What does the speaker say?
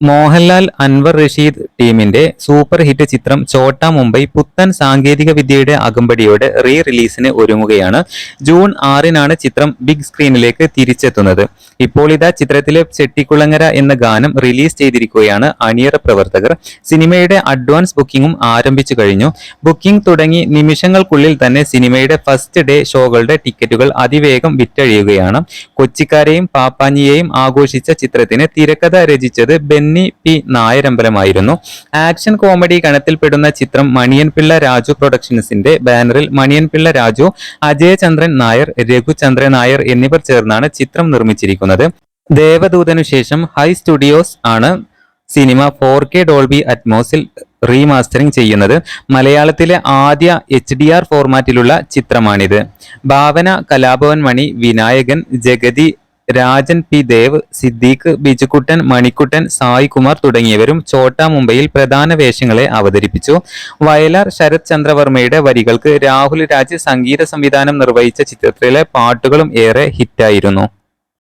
മോഹൻലാൽ അൻവർ റഷീദ് ടീമിന്റെ super hit ചിത്രം ചോട്ട മുംബൈ പുത്തൻ സാങ്കേതിക വിദ്യയുടെ അകമ്പടിയോടെ റീ റിലീസിന് ഒരുങ്ങുകയാണ്. ജൂൺ ആറിനാണ് ചിത്രം ബിഗ് സ്ക്രീനിലേക്ക് തിരിച്ചെത്തുന്നത്. ഇപ്പോൾ ഇതാ ചിത്രത്തിലെ ചെട്ടിക്കുളങ്ങര എന്ന ഗാനം റിലീസ് ചെയ്തിരിക്കുകയാണ് അണിയറ പ്രവർത്തകർ. സിനിമയുടെ അഡ്വാൻസ് ബുക്കിംഗും ആരംഭിച്ചു കഴിഞ്ഞു. ബുക്കിംഗ് തുടങ്ങി നിമിഷങ്ങൾക്കുള്ളിൽ തന്നെ സിനിമയുടെ ഫസ്റ്റ് ഡേ ഷോകളുടെ ടിക്കറ്റുകൾ അതിവേഗം വിറ്റഴിയുകയാണ്. കൊച്ചിക്കാരെയും പാപ്പാഞ്ഞിയെയും ആഘോഷിച്ച ചിത്രത്തിന് തിരക്കഥ രചിച്ചത് ബെന്നി പി നായരമ്പലമായിരുന്നു. ആക്ഷൻ കോമഡി ഗണത്തിൽപ്പെടുന്ന ചിത്രം മണിയൻ പിള്ള രാജു പ്രൊഡക്ഷൻസിന്റെ ബാനറിൽ മണിയൻ പിള്ള രാജു അജയചന്ദ്രൻ നായർ രഘുചന്ദ്രൻ നായർ എന്നിവർ ചേർന്നാണ് ചിത്രം നിർമ്മിച്ചിരിക്കുന്നത്. ദേവദൂതനു ശേഷം ഹൈ സ്റ്റുഡിയോസ് ആണ് സിനിമ ഫോർ കെ ഡോൾബി അറ്റ്മോസിൽ റീമാസ്റ്ററിംഗ് ചെയ്യുന്നത്. മലയാളത്തിലെ ആദ്യ എച്ച് ഡി ആർ ഫോർമാറ്റിലുള്ള ചിത്രമാണിത്. ഭാവന കലാഭവൻ മണി വിനായകൻ ജഗതി രാജൻ പി. ദേവ് സിദ്ദീഖ് ബിജുക്കുട്ടൻ മണിക്കുട്ടൻ സായ് കുമാർ തുടങ്ങിയവരും ചോട്ടാ മുംബൈയിൽ പ്രധാന വേഷങ്ങളെ അവതരിപ്പിച്ചു. വയലാർ ശരത് ചന്ദ്രവർമ്മയുടെ വരികൾക്ക് രാഹുൽ രാജ് സംഗീത സംവിധാനം നിർവഹിച്ച ചിത്രത്തിലെ പാട്ടുകളും ഏറെ ഹിറ്റായിരുന്നു.